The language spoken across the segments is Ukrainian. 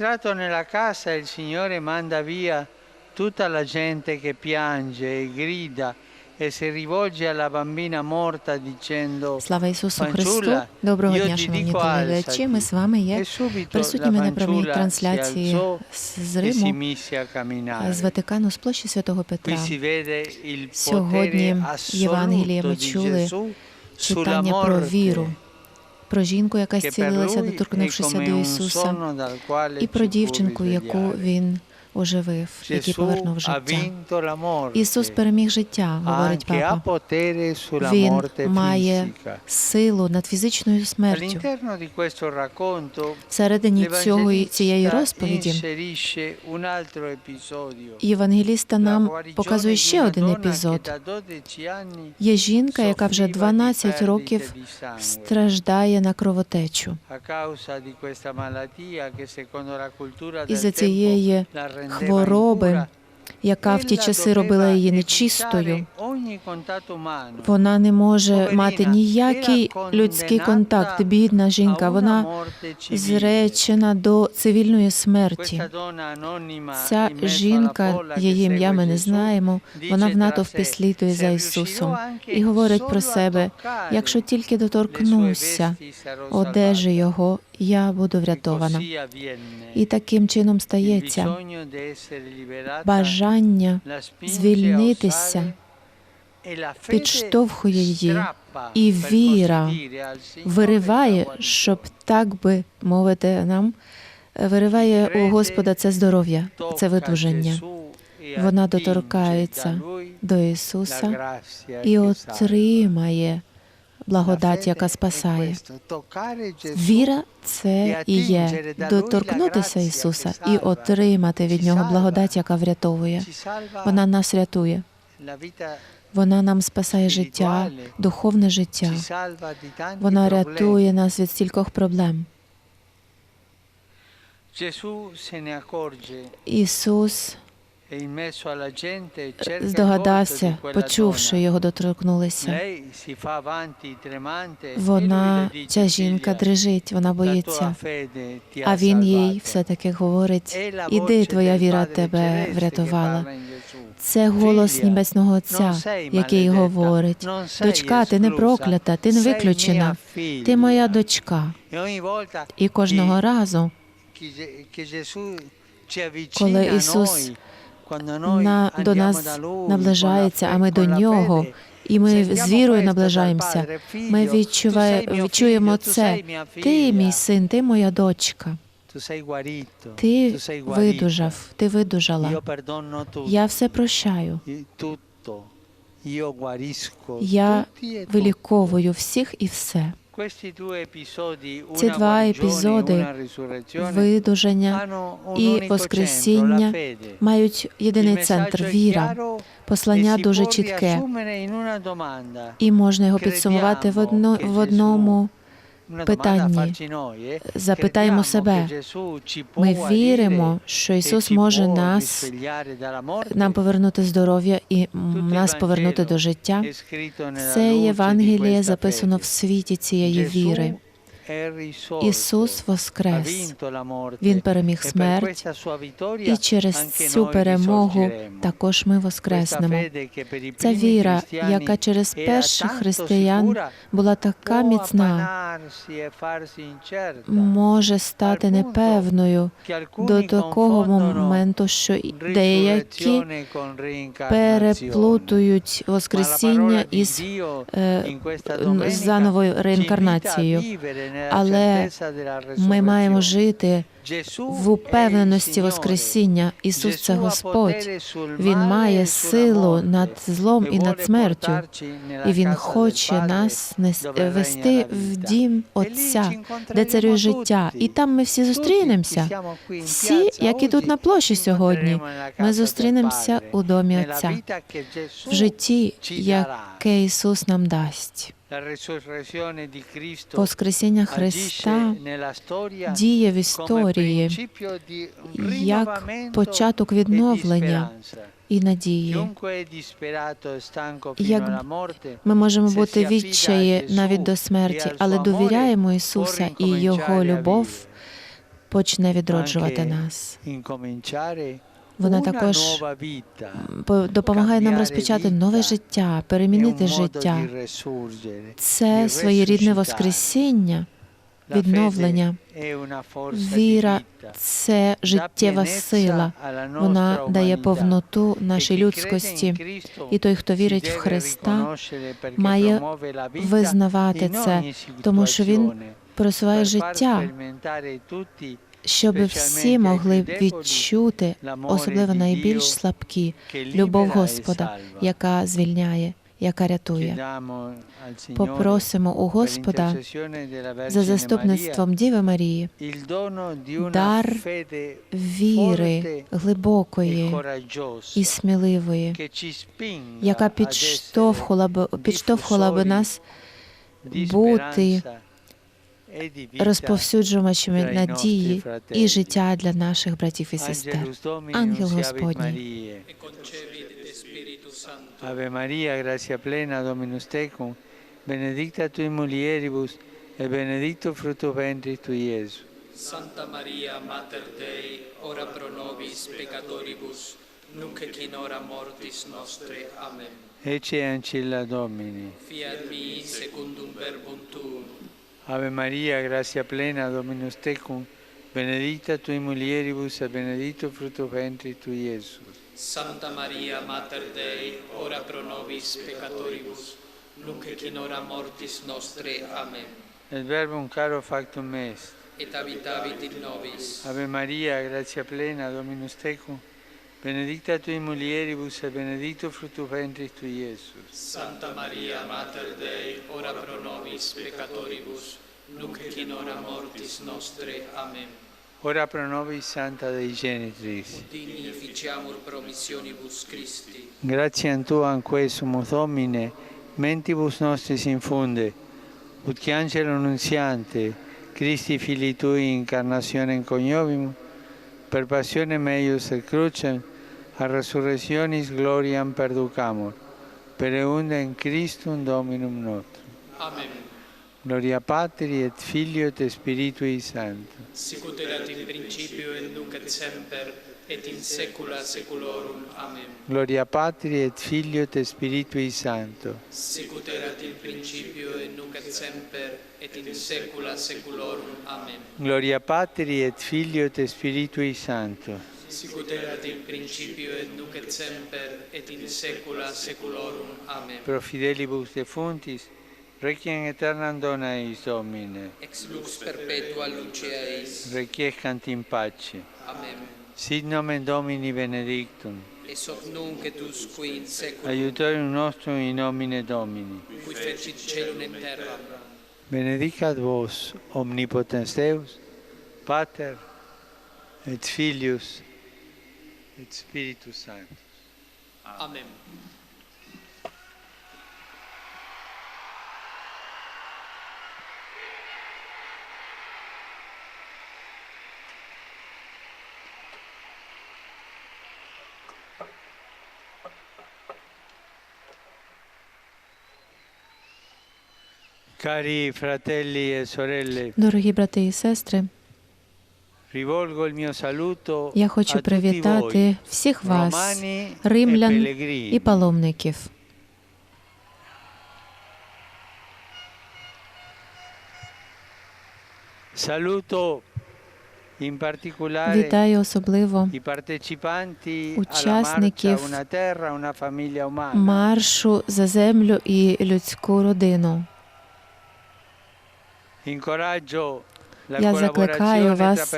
Entrato nella casa, il Signore manda via tutta la gente che piange e grida e si rivolge alla bambina morta dicendo Слава Ісусу Христу! Доброго дня, шановні телеглядачі. Ми з вами є E subito присутніми на прямій трансляції з e Риму, з Ватикану, з площі Святого Петра. Сьогодні в ми чули читання про віру, про жінку, яка зцілилася, доторкнувшися до Ісуса, і про дівчинку, яку він оживив, який повернув життя. Ісус переміг життя, говорить папа. Він має силу над фізичною смертю. Всередині цього і цієї розповіді. Євангеліста нам показує ще один епізод. che da 12 anni Є жінка, яка вже soffriva di 12 perdite років страждає на кровотечу. Із-за tempo цієї хвороби, яка в ті часи робила її нечистою, вона не може мати ніякий людський контакт. Бідна жінка, вона зречена до цивільної смерті. Ця жінка, її ім'я ми не знаємо, вона в натовпі слідує за Ісусом і говорить про себе, якщо тільки доторкнуся одежі. Його, я буду врятована. І таким чином стається бажання звільнитися підштовхує її, і віра вириває, щоб так би мовити нам, вириває у Господа це здоров'я, це видуження. Вона доторкається до Ісуса і отримає благодать, яка спасає. Віра це і є доторкнутися Ісуса і отримати від Нього благодать, яка врятовує. Вона нас рятує, вона нам спасає життя, духовне життя. Вона рятує нас від стількох проблем. Ісус e здогадався, почувши його доторкнулися. E Вона, ця жінка «Figlia, дрижить, вона боїться. А він їй salvata». все-таки говорить: Іди, твоя віра тебе врятувала. Це голос Небесного Отця, який говорить: Дочка, ти не проклята, ти не виключена, ти моя figlia». дочка. E І кожного разу Коли Ісус на, до нас наближається, а ми до нього, і ми з вірою наближаємося. Ми «Figlio, відчуває, відчуємо це. Ти мій син, ти моя дочка. Ти видужав, ти видужала. Я все прощаю. Я e виліковую всіх і все. Ці два епізоди видуження і Воскресіння мають єдиний центр віра. e Послання дуже чітке, і можна його підсумувати в одному. Питанні. eh. Запитаємо себе. Ми віримо, що e Ісус може нас нам повернути здоров'я і нас повернути до життя. Це Євангеліє записано в світі цієї віри. Ісус воскрес. Він переміг e смерть, і через цю перемогу також ми воскреснемо. Ця віра, яка через перших християн була така міцна, e може стати непевною до такого моменту, що деякі переплутують Воскресіння із е, зановою реінкарнацією. Але Ми маємо жити в упевненості. Воскресіння. Ісус це Господь. Він e має силу над злом e і над смертю. І Він хоче нас вести в дім E Отця, де царює життя. І там ми всі зустрінемося. Всі, які тут на площі сьогодні, ми зустрінемося у домі Отця, в житті, яке Ісус нам дасть. Воскресіння Христа діє в come історії як початок e відновлення і надії. E Як Ми можемо бути відчаї навіть до e смерті, але довіряємо Ісуса і Його любов, почне відроджувати нас. Вона також допомагає нам розпочати нове життя, перемінити життя. Це своєрідне воскресіння, відновлення. Віра це життєва сила. Вона дає повноту нашій людськості. І той, хто вірить в Христа, має визнавати це, тому що він просуває життя, щоб всі могли відчути, особливо найбільш слабкі, любов Господа, яка звільняє, яка рятує. Попросимо у Господа за заступництвом Діви Марії дар віри глибокої і сміливої, яка підштовхувала б, підштовхувала би нас бути розповсюджувачами надії і життя для наших братів і сестер. Ангел Господній. e concepit de Spiritu Sancto. Ave Maria, grazia plena, Dominus tecum, benedicta tui mulieribus, e benedictus fructus ventris tui, Iesus. Santa Maria, Mater Dei, ora pro nobis peccatoribus, nunc et in hora mortis nostre. Amen. Ecce ancilla Domini. Fiat mi secundum verbum tuum. Ave Maria, grazia plena, Dominus tecum, benedicta tui mulieribus, e benedictus fructus ventris tui, Iesus. Santa Maria, Mater Dei, ora pro nobis peccatoribus, nunc et in hora mortis nostre. Amen. Et verbum caro factum est. Et habitavit in nobis. Ave Maria, grazia plena, Dominus tecum, benedicta tui mulieribus, e benedictus fructus ventris tui, Iesus. Santa Maria, Mater Dei, ora pro nobis peccatoribus, nunc et in hora mortis nostre. Amen. Ora pro nobis Santa Dei Genitrix. Digni ficiamur promissionibus Christi. Gratiam Tuam quae sumus Domine, mentibus nostris infunde, ut che angelo nunziante, Christi Filii Tui incarnationem coniovimus, per passionem eius et crucem, a resurrectionis gloriam perducamur, per eundem Christum Dominum nostrum. Amen. Gloria Patri et Filio et Spiritui Sancto. Sicut erat in principio et nunc et semper et in saecula saeculorum. Amen. Gloria Patri et Filio et Spiritui Sancto. Sicut erat in principio et nunc et semper et in saecula saeculorum. Amen. Gloria Patri et Filio et Spiritui Sancto. Sicut erat in principio et nunc et semper et in saecula saeculorum. Amen. Pro fidelibus defuntis, requiem aeternam dona eis Domine, Ex lux perpetua luce eis. requiescant in pace. Amen. Sit nomen Domini benedictum, Et hoc nunc et usque in saeculum, aiutorium nostrum in nomine Domini. cui fecit celum et terram. Benedicat vos, omnipotens Deus, Pater et Filius et Spiritus Sanctus. Amen. Cari fratelli e sorelle, Дорогі брати і сестри, rivolgo il mio saluto я a хочу tutti привітати voi, всіх вас, romani e римлян pellegrini. і паломників. Saluto in particolare Вітаю особливо i partecipanti alla Учасників marcia Una terra, una famiglia umana. маршу за землю і людську родину. Я закликаю вас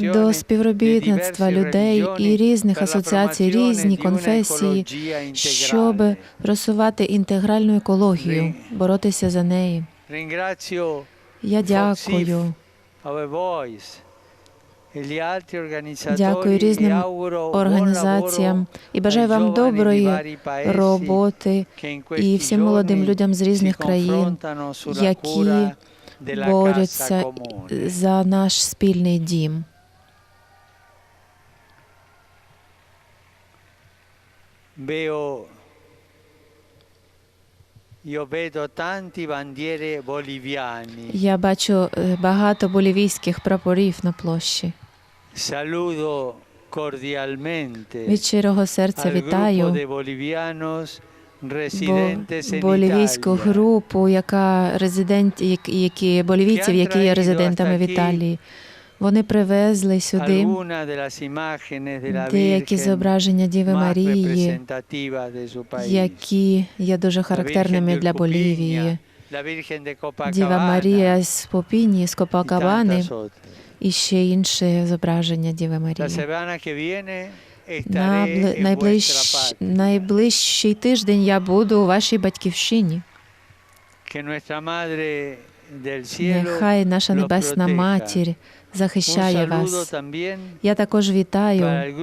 до співробітництва людей і різних асоціацій, різні конфесії, щоб просувати інтегральну екологію, боротися за неї. Я дякую. Дякую різним організаціям і бажаю вам доброї роботи і всім молодим людям з різних країн, які борються за наш спільний дім. Veo Я бачу е, багато болівійських прапорів на площі. Saludo cordialmente Від щирого серця вітаю болівійську групу, яка резидент, як- які болівійців, які є резидентами в Італії. Вони привезли сюди деякі зображення Діви Марії, які є дуже характерними для Болівії. Діва Марія з Попіні, з Копакабани. І ще інші зображення Діви Марії. На найближ... найближчий тиждень я буду у вашій батьківщині. Нехай наша небесна матір захищає вас. Я також вітаю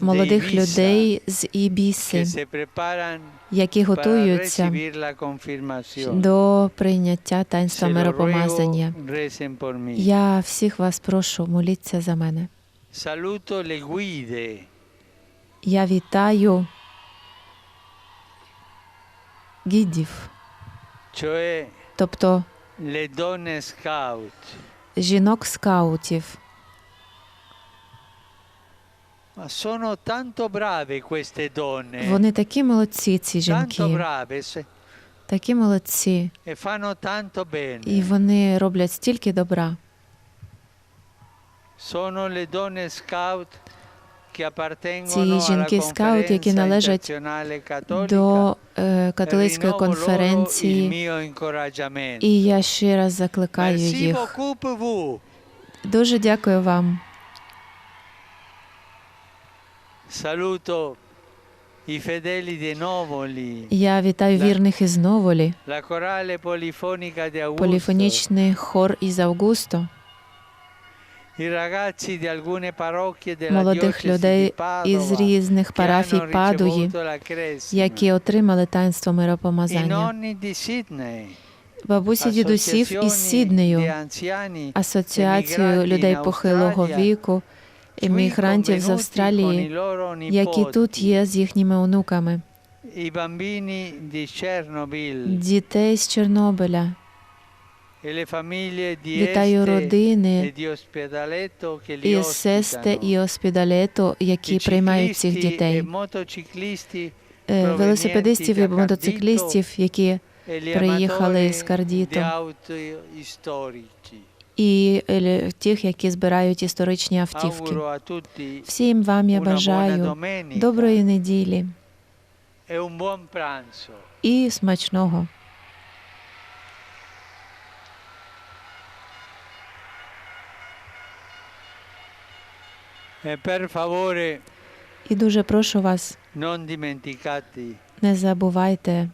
молодих людей з Ібіси, які готуються до прийняття таїнства миропомазання. Я всіх вас прошу, моліться за мене. Я вітаю гідів, тобто le donne queste donne. Вони такі молодці, ці tanto жінки, такі молодці, e і вони роблять стільки добра. Ці alla жінки-скаут, які належать До е, e католицької loro il конференції, і я ще раз закликаю їх. Дуже дякую вам. Saluto i fedeli di Novoli, Я вітаю вірних із Новолі, la corale polifonica di Augusto, поліфонічний хор із Августо, молодих людей із різних парафій Падуї, які отримали таїнство миропомазання. Бабусі дідусів із Сіднею, anziani асоціацію людей похилого віку, qui емігрантів з Австралії, які тут є з їхніми онуками, дітей з Чорнобиля. e le famiglie di Вітаю родини із Сесте і Оспідалето, які приймають цих дітей, велосипедистів і мотоциклістів, які приїхали з Кардіто. і тих, які збирають історичні автівки. Всім вам я бажаю доброї неділі і смачного. І дуже прошу вас, не забувайте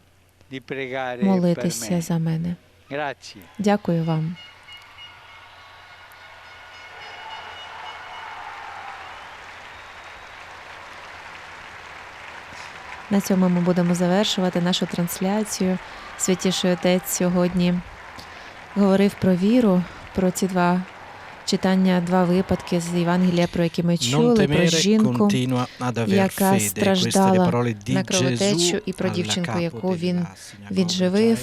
молитися за мене. Дякую вам. На цьому ми будемо завершувати нашу трансляцію. Святіший Отець сьогодні говорив про віру, про ці два читання, два випадки з Євангелія, про які ми чули, про жінку, яка страждала на кровотечу, і про дівчинку, яку він відживив.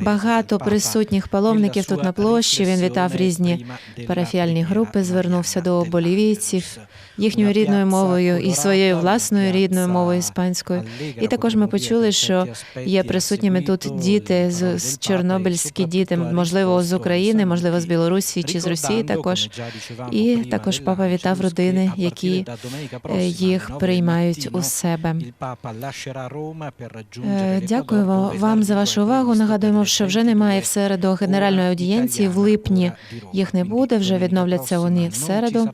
Багато присутніх паломників тут на площі. Він вітав різні парафіальні групи, звернувся до болівійців їхньою рідною мовою і своєю власною рідною мовою іспанською. І також ми почули, що є присутніми тут діти з, з Papa e чорнобильські діти, можливо, з України, можливо, з Білорусі чи з Росії ricordando, також. І також папа вітав родини, які е, їх приймають у себе. Е, Дякую вам за вашу увагу. Нагадуємо, що вже 22 немає в середу генеральної аудієнції в липні. Їх не буде, вже відновляться вони в середу.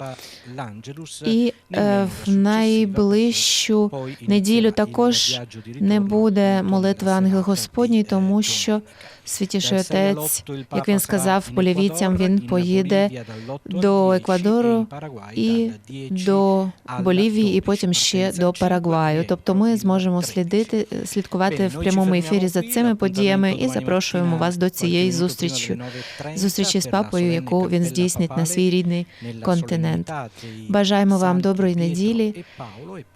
І е, в найближчу неділю також не буде молитви Ангел Господній, eh, тому що. Святіший Dal 6 all'8 отець, як він сказав in полівійцям, він поїде Bolivia dall'8 al до Еквадору і до Болівії, і потім ще до Парагваю. Тобто ми зможемо слідити, слідкувати в прямому ефірі за цими подіями і запрошуємо вас до цієї зустрічі. delle 9:30 Зустрічі з папою, яку він здійснить на свій рідний континент. Бажаємо вам доброї неділі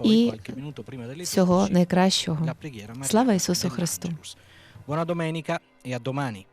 і всього найкращого. Слава Ісусу Христу! Buona domenica e a domani.